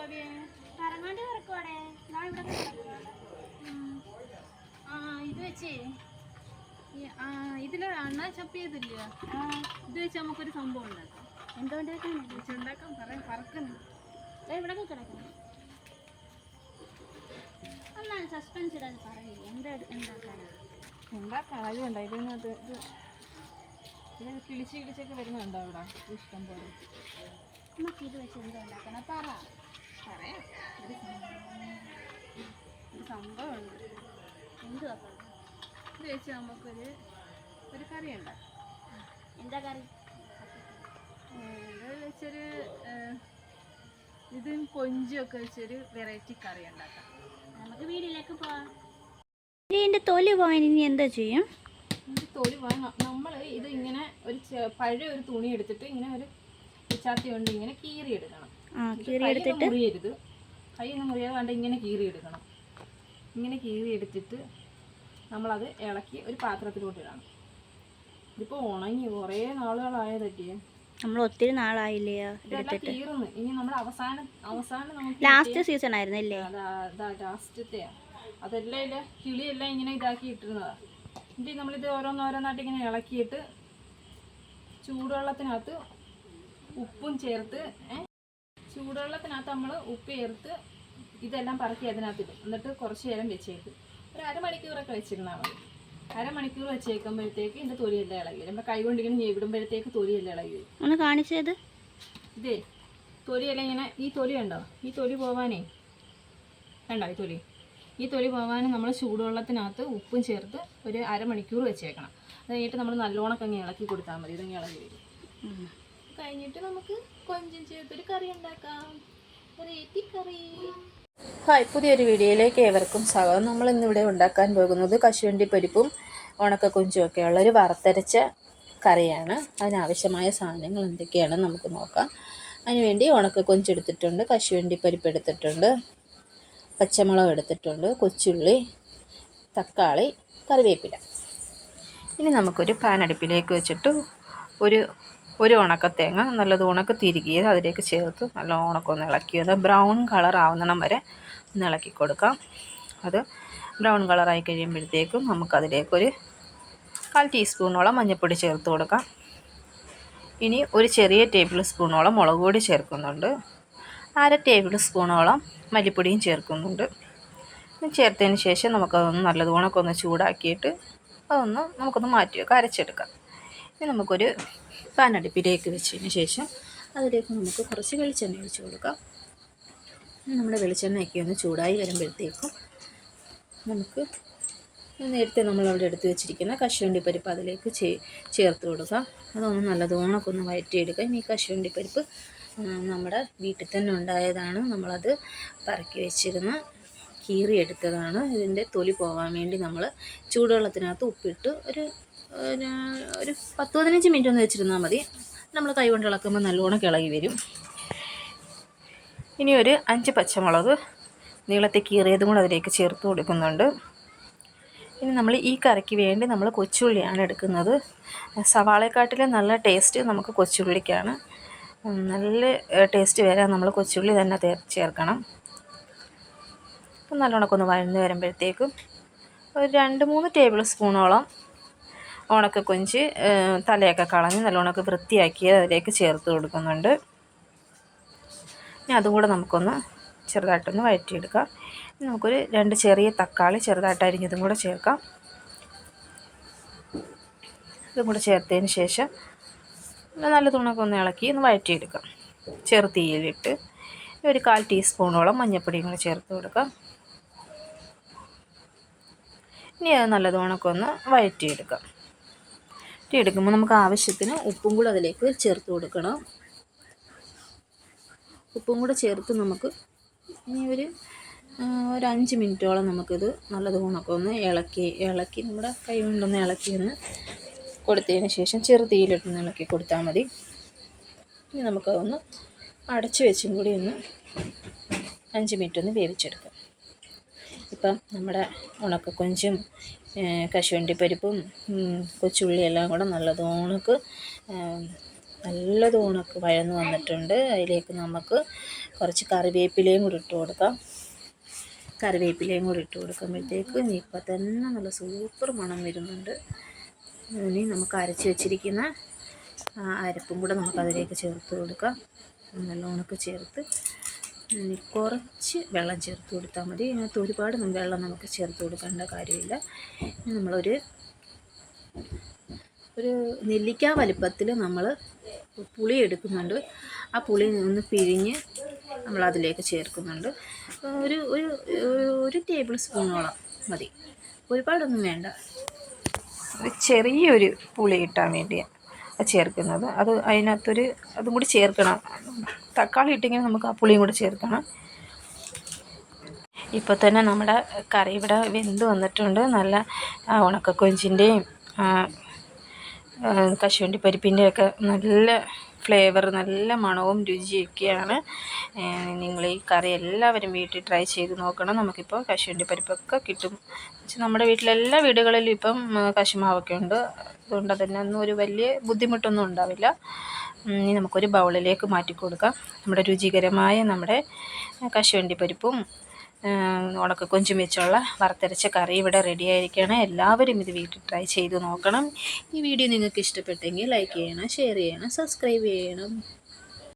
കറങ്ങാണ്ട് കിടക്കുവാടെ. ഞാൻ ഇവിടെ. ആ ഇത് വെച്ചേ. ഇതിൽ അണ്ണ ചപ്പിയതില്ല ഇത് വെച്ച് നമുക്കൊരു സംഭവം ഉണ്ടാക്കാം. എന്തുകൊണ്ടാക്കാനാ? ഉണ്ടാക്കാൻ പറയാൻ പറക്കുന്നു ഇവിടെ കിടക്കണം ഒന്നാണ് സസ്പെൻസ് ഇടാൻ പറയില്ല എന്താ ഉണ്ടാക്കാനാ ഉണ്ടാക്കാം അതുകൊണ്ടാ ഇതിനകത്ത്? ഇത് ഇത് കിളിച്ച് കിളിച്ചൊക്കെ വരുന്നുണ്ടോ ഇവിടെ? ഇഷ്ടം പോലെ നമുക്ക് ഇത് വെച്ച് എന്താ ഉണ്ടാക്കണം? പറ. പറയാം. ഒരു സംഭവം ഒരു സംഭവമുണ്ട്. എന്തുവാ ഇത് വെച്ച് നമുക്കൊരു ഒരു കറി ഉണ്ടാക്കാം എന്താ കറി? ഇത് വെച്ചൊരു ഇതും കൊഞ്ചൊക്കെ വെച്ചൊരു വെറൈറ്റി കറി ഉണ്ടാക്കാം നമുക്ക് വീട്ടിലേക്ക് പോവാം. ഇതിന്റെ തൊലി പോകാൻ ഇനി എന്താ ചെയ്യും? തൊലി വാങ്ങാം നമ്മൾ ഇത് ഇങ്ങനെ ഒരു പഴയ ഒരു തുണി എടുത്തിട്ട് ഇങ്ങനെ ഒരു ചാത്തി കൊണ്ട് ഇങ്ങനെ കീറി എടുക്കണം ആ കീറി കൈയൊന്നും എടുത്തിട്ട്? മുറിയരുത്. കൈയൊന്നും മുറിയാതെ ഇങ്ങനെ കീറി എടുക്കണം ഇങ്ങനെ കീറി എടുത്തിട്ട് നമ്മളത് ഇളക്കി ഒരു പാത്രത്തിലോട്ട് ഇടണം. ഇതിപ്പോൾ ഉണങ്ങി കുറേ നാളുകളായതൊക്കെ. നമ്മൾ ഒത്തിരി നാളായില്ലേ എടുത്തിട്ട്? കീറുന്നു. ഇനി നമ്മൾ അവസാനം അവസാനം നമുക്ക് ലാസ്റ്റ് സീസൺ ആയിരുന്നല്ലേ? ലാസ്റ്റത്തെ അതെല്ലാം ഇല്ല കിളിയെല്ലാം ഇങ്ങനെ ഇതാക്കി ഇട്ടിരുന്നതാ. എന്നിട്ട് നമ്മളിത് ഓരോന്നോരോന്നായിട്ട് ഇങ്ങനെ ഇളക്കിയിട്ട് ചൂടുവെള്ളത്തിനകത്ത് ഉപ്പും ചേർത്ത് ചൂടുവെള്ളത്തിനകത്ത് നമ്മൾ ഉപ്പ് ചേർത്ത് ഇതെല്ലാം പറക്കി അതിനകത്തിടും. എന്നിട്ട് കുറച്ച് നേരം വെച്ചേക്കും. ഒരു അരമണിക്കൂറൊക്കെ വെച്ചിരുന്നാൽ മതി. അരമണിക്കൂർ വെച്ചേക്കുമ്പോഴത്തേക്ക് ഇതിന്റെ തൊലിയെല്ലാം ഇളകി വരും. നമ്മൾ കൈ കൊണ്ടിങ്ങനെ ഞെവിടുമ്പോഴത്തേക്ക് തൊലിയെല്ലാം ഇളകി വരും. ഒന്ന് കാണിച്ചത്. ഇതേ തൊലിയെല്ലാം ഇങ്ങനെ ഈ തൊലി ഉണ്ടോ ഈ തൊലി പോവാനേ. വേണ്ടോ ഈ തൊലി? ഈ തൊലി പോവാൻ നമ്മൾ ചൂടുവെള്ളത്തിനകത്ത് ഉപ്പും ചേർത്ത് ഒരു അരമണിക്കൂർ വെച്ചേക്കണം. അത് കഴിഞ്ഞിട്ട് നമ്മൾ നല്ലോണം ഇങ്ങനെ ഇളക്കി കൊടുത്താൽ മതി. ഇതങ്ങനെ ഇളകി വരും. കഴിഞ്ഞിട്ട് നമുക്ക് കൊഞ്ചും ചേർത്തൊരു കറി ഉണ്ടാക്കാം. കറി. ഹായ് പുതിയൊരു വീഡിയോയിലേക്ക് ഏവർക്കും സ്വാഗതം. നമ്മൾ ഇന്നിവിടെ ഉണ്ടാക്കാൻ പോകുന്നത് കശുവണ്ടി പരിപ്പും ഉണക്ക കൊഞ്ചും ഒക്കെയുള്ള ഒരു വറുത്തരച്ച കറിയാണ്. അതിനാവശ്യമായ സാധനങ്ങൾ എന്തൊക്കെയാണെന്ന് നമുക്ക് നോക്കാം. അതിനുവേണ്ടി ഉണക്ക കൊഞ്ച് എടുത്തിട്ടുണ്ട് കശുവണ്ടി പരിപ്പ് എടുത്തിട്ടുണ്ട് പച്ചമുളക് എടുത്തിട്ടുണ്ട് കൊച്ചുള്ളി തക്കാളി കറിവേപ്പില. ഇനി നമുക്കൊരു പാൻ അടുപ്പിലേക്ക് വെച്ചിട്ട് ഒരു ഒരു ഉണക്ക തേങ്ങ നല്ലത് ഉണക്ക തിരികിയത് അതിലേക്ക് ചേർത്ത് നല്ല ഉണക്കൊന്ന് ഇളക്കിയത്. ബ്രൗൺ കളർ ആവുന്നിടം വരെ ഒന്ന് ഇളക്കി കൊടുക്കാം. അത് ബ്രൗൺ കളറായി കഴിയുമ്പോഴത്തേക്കും നമുക്കതിലേക്കൊരു കാൽ ടീസ്പൂണോളം മഞ്ഞൾപ്പൊടി ചേർത്ത് കൊടുക്കാം. ഇനി ഒരു ചെറിയ ടേബിൾ സ്പൂണോളം മുളക് പൊടി ചേർക്കുന്നുണ്ട്. അര ടേബിൾ സ്പൂണോളം മല്ലിപ്പൊടിയും ചേർക്കുന്നുണ്ട്. ചേർത്തതിന് ശേഷം നമുക്കതൊന്ന് നല്ലത് ഉണക്കൊന്ന് ചൂടാക്കിയിട്ട് അതൊന്ന് നമുക്കൊന്ന് മാറ്റി വെക്കാം അരച്ചെടുക്കാം. ഇനി നമുക്കൊരു പാൻ അടുപ്പിലേക്ക് വെച്ചതിന് ശേഷം അതിലേക്ക് നമുക്ക് കുറച്ച് വെളിച്ചെണ്ണ ഒഴിച്ച് കൊടുക്കാം. നമ്മുടെ വെളിച്ചെണ്ണയൊക്കെ ഒന്ന് ചൂടായി വരുമ്പോഴത്തേക്കും നമുക്ക് നേരത്തെ നമ്മൾ അവിടെ എടുത്ത് വെച്ചിരിക്കുന്ന കശുവണ്ടി പരിപ്പ് അതിലേക്ക് ചേർത്ത് കൊടുക്കാം അതൊന്ന് നല്ലതോണൊക്കെ ഒന്ന് വയറ്റിയെടുക്കാം ഇനി കശുവണ്ടി പരിപ്പ് നമ്മുടെ വീട്ടിൽ തന്നെ ഉണ്ടായതാണ്. നമ്മളത് പറക്കി വെച്ചിരുന്ന. കീറിയെടുത്തതാണ്. ഇതിന്റെ തൊലി പോകാൻ വേണ്ടി നമ്മൾ ചൂടുവെള്ളത്തിനകത്ത് ഉപ്പിട്ട് ഒരു ഒരു പത്ത് പതിനഞ്ച് മിനിറ്റ് ഒന്ന് വെച്ചിരുന്നാൽ മതി. നമ്മൾ കൈ കൊണ്ട് ഇളക്കുമ്പോൾ നല്ലോണം കിളകി വരും. ഇനി ഒരു അഞ്ച് പച്ചമുളക് നീളത്തിൽ കീറിയതും കൂടെ അതിലേക്ക് ചേർത്ത് കൊടുക്കുന്നുണ്ട്. ഇനി നമ്മൾ ഈ കറിക്ക് വേണ്ടി നമ്മൾ കൊച്ചുള്ളിയാണ് എടുക്കുന്നത്. സവാളയെക്കാട്ടിലെ നല്ല ടേസ്റ്റ് നമുക്ക് കൊച്ചുള്ളിക്കാണ്. നല്ല ടേസ്റ്റ് വരാൻ നമ്മൾ കൊച്ചുള്ളി തന്നെ ചേർക്കണം. അപ്പം നല്ലോണക്കൊന്ന് വഴന്ന് വരുമ്പോഴത്തേക്കും ഒരു രണ്ട് മൂന്ന് ടേബിൾ സ്പൂണോളം ഉണക്കക്കൊഞ്ച് കൊഞ്ച് തലയൊക്കെ കളഞ്ഞ് നല്ലോണമൊക്കെ വൃത്തിയാക്കി അതിലേക്ക് ചേർത്ത് കൊടുക്കുന്നുണ്ട്. ഇനി അതും കൂടെ നമുക്കൊന്ന് ചെറുതായിട്ടൊന്ന് വഴറ്റിയെടുക്കാം. നമുക്കൊരു രണ്ട് ചെറിയ തക്കാളി ചെറുതായിട്ട് അരിഞ്ഞതും കൂടെ ചേർക്കാം. ഇതും കൂടെ ചേർത്തതിന് ശേഷം നല്ല തുണൊക്കെ ഒന്ന് ഇളക്കി ഒന്ന് വഴറ്റിയെടുക്കാം. ചെറുതീയിലിട്ട് ഒരു കാൽ ടീസ്പൂണോളം മഞ്ഞൾപ്പൊടിയും കൂടെ ചേർത്ത് കൊടുക്കാം. ഇനി അത് നല്ലതുണക്കെ ഒന്ന് വഴറ്റിയെടുക്കാം വഴറ്റിയെടുക്കുമ്പോൾ നമുക്ക് ആവശ്യത്തിന് ഉപ്പും കൂടെ അതിലേക്ക് ചേർത്ത് കൊടുക്കണം. ഉപ്പും കൂടെ ചേർത്ത് നമുക്ക് ഇനി ഒരു ഒരു അഞ്ച് മിനിറ്റോളം നമുക്കിത് നല്ലത് കൊണ്ടൊക്കെ ഒന്ന് ഇളക്കി ഇളക്കി നമ്മുടെ കൈ കൊണ്ടൊന്ന് ഇളക്കി ഒന്ന് കൊടുത്തതിന് ശേഷം ചെറു തീയിലിട്ടൊന്ന് ഇളക്കി കൊടുത്താൽ മതി. ഇനി നമുക്കതൊന്ന് അടച്ച് വെച്ചും കൂടി ഒന്ന് അഞ്ച് മിനിറ്റ് ഒന്ന് വേവിച്ചെടുക്കാം. ഇപ്പം നമ്മുടെ ഉണക്കക്കൊഞ്ചും കശുവണ്ടി പരിപ്പും ഉം, കൊച്ചുള്ളി എല്ലാം കൂടെ നല്ലതോണക്ക് നല്ലതോണക്ക് വഴന്ന് വന്നിട്ടുണ്ട്. അതിലേക്ക് നമുക്ക് കുറച്ച് കറിവേപ്പിലയും കൂടി ഇട്ട് കൊടുക്കാം. കറിവേപ്പിലയും കൂടി ഇട്ട് കൊടുക്കുമ്പോഴത്തേക്ക് ഇപ്പം തന്നെ നല്ല സൂപ്പർ മണം വരുന്നുണ്ട്. ഇനി നമുക്ക് അരച്ച് വെച്ചിരിക്കുന്ന അരപ്പും കൂടെ നമുക്ക് അതിലേക്ക് ചേർത്ത് കൊടുക്കാം. നല്ല നല്ലോണക്ക് ചേർത്ത് കുറച്ച് വെള്ളം ചേർത്ത് കൊടുത്താൽ മതി. ഇതിനകത്ത് ഒരുപാട് വെള്ളം നമുക്ക് ചേർത്ത് കൊടുക്കേണ്ട കാര്യമില്ല. നമ്മളൊരു ഒരു നെല്ലിക്ക വലിപ്പത്തിൽ നമ്മൾ പുളി എടുക്കുന്നുണ്ട്. ആ പുളി ഒന്ന് പിഴിഞ്ഞ് നമ്മൾ അതിലേക്ക് ചേർക്കുന്നുണ്ട്. ഒരു ഒരു ഒരു ടേബിൾ സ്പൂണോളം മതി. ഒരുപാടൊന്നും വേണ്ട. ഒരു ചെറിയൊരു പുളി കിട്ടാൻ വേണ്ടിയാണ്. ചേർക്കുന്നത്. അത് അതിനകത്തൊരു അതും കൂടി ചേർക്കണം. തക്കാളി ഇട്ടെങ്കിൽ നമുക്ക് ആ പുളിയും കൂടി ചേർക്കണം. ഇപ്പോൾ തന്നെ നമ്മുടെ കറി ഇവിടെ വെന്ത് വന്നിട്ടുണ്ട്. നല്ല ഉണക്കക്കൊഞ്ചിന്റെയും കശുവണ്ടി പരിപ്പിന്റെയൊക്കെ നല്ല ഫ്ലേവർ നല്ല മണവും രുചിയൊക്കെയാണ്. നിങ്ങൾ ഈ കറി എല്ലാവരും വീട്ടിൽ ട്രൈ ചെയ്ത് നോക്കണം. നമുക്കിപ്പോൾ കശുവണ്ടി പരിപ്പൊക്കെ കിട്ടും. നമ്മുടെ വീട്ടിലെല്ലാ വീടുകളിലും ഇപ്പം കശുമാവൊക്കെ ഉണ്ട്. അതുകൊണ്ട് തന്നെ ഒന്നും ഒരു വലിയ ബുദ്ധിമുട്ടൊന്നും ഉണ്ടാവില്ല. ഇനി നമുക്കൊരു ബൗളിലേക്ക് മാറ്റി കൊടുക്കാം നമ്മുടെ രുചികരമായ നമ്മുടെ കശുവണ്ടി പരിപ്പും ഉണക്ക കൊഞ്ചും വെച്ചുള്ള വറുത്തരച്ച കറി ഇവിടെ റെഡി ആയിരിക്കുകയാണ്. എല്ലാവരും ഇത് വീട്ടിൽ ട്രൈ ചെയ്ത് നോക്കണം. ഈ വീഡിയോ നിങ്ങൾക്ക് ഇഷ്ടപ്പെട്ടെങ്കിൽ ലൈക്ക് ചെയ്യണം ഷെയർ ചെയ്യണം സബ്സ്ക്രൈബ് ചെയ്യണം.